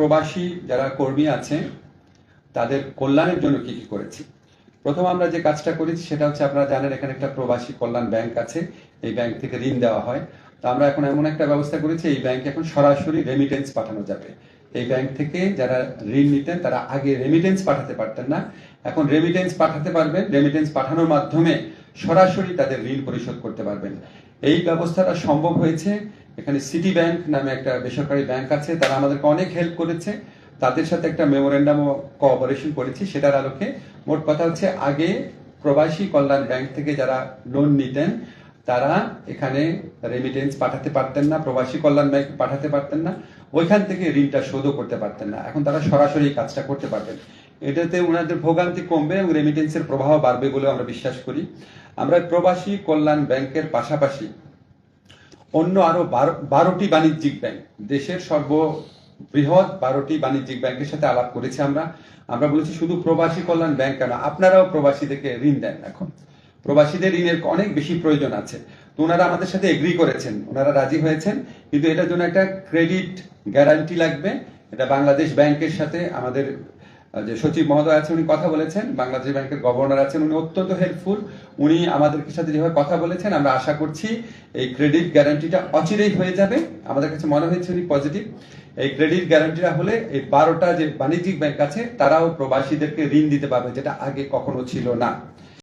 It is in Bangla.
প্রবাসী যারা কর্মী আছে, তাদের কল্যাণের জন্য কি কি করেছি? প্রথম আমরা যে কাজটা করেছি সেটা হচ্ছে আপনারা জানেন এখানে একটা প্রবাসী কল্যাণ ব্যাংক আছে, এই ব্যাংক থেকে ঋণ দেওয়া হয়। তো আমরা এখন এমন একটা ব্যবস্থা করেছি, এই ব্যাংকে এখন সরাসরি রেমিটেন্স পাঠানো যাবে। এই ব্যাংক থেকে যারা ঋণ নিতেন, তারা আগে রেমিটেন্স পাঠাতে পারতেন না। এখন রেমিটেন্স পাঠাতে পারবেন রেমিটেন্স পাঠানোর মাধ্যমে সরাসরি তাদের ঋণ পরিশোধ করতে পারবেন। এই ব্যবস্থাটা সম্ভব হয়েছে এখানে সিটি ব্যাংক নামে একটা বেসরকারি ব্যাংক আছে, তারা আমাদেরকে অনেক হেল্প করেছে। তাদের সাথে একটা মেমোরেন্ডাম কোঅপারেশন করেছি, সেটার আলোকে। মোট কথা হচ্ছে, আগে প্রবাসী কল্যাণ ব্যাংক থেকে যারা লোন নিতেন, তারা এখানে রেমিটেন্স পাঠাতে পারতেন না, প্রবাসী কল্যাণ ব্যাংক পাঠাতে পারতেন না, ওইখান থেকে ঋণটা শোধও করতে পারতেন না। এখন তারা সরাসরি কাজটা করতে পারবেন। এটাতে ওনাদের ভোগান্তি কমবে, এবং রেমিটেন্সের প্রবাহ বাড়বে বলে আমরা বিশ্বাস করি। আমরা প্রবাসী কল্যাণ ব্যাংকের পাশাপাশি অন্য আরও বারো- বারোটি বাণিজ্যিক ব্যাংক। দেশের সর্ব বৃহৎ বারোটি বাণিজ্যিক ব্যাংকের সাথে আলাপ করেছি আমরা। আমরা বলেছি শুধু প্রবাসী কল্যাণ ব্যাংক কেন? আপনারাও প্রবাসীদেরকে ঋণ দেন এখন। প্রবাসীদের ঋণের অনেক বেশি প্রয়োজন আছে। তো ওনারা আমাদের সাথে এগ্রি করেছেন। ওনারা রাজি হয়েছেন। কিন্তু এটার জন্য একটা ক্রেডিট গ্যারান্টি লাগবে। এটা বাংলাদেশ ব্যাংকের সাথে আমাদের যে সচিব মহোদয় আছে উনি কথা বলেছেন, বাংলাদেশ ব্যাংকের গভর্নর আছেন, উনি অত্যন্ত হেল্পফুল উনি আমাদের সাথে যেভাবে কথা বলেছেন, আমরা আশা করছি এই ক্রেডিট গ্যারান্টিটা অচিরেই হয়ে যাবে। আমাদের কাছে মনে হয়েছে উনি পজিটিভ এই ক্রেডিট গ্যারান্টিটা হলে এই বারোটা যে বাণিজ্যিক ব্যাংক আছে, তারাও প্রবাসীদেরকে ঋণ দিতে পারবে, যেটা আগে কখনো ছিল না।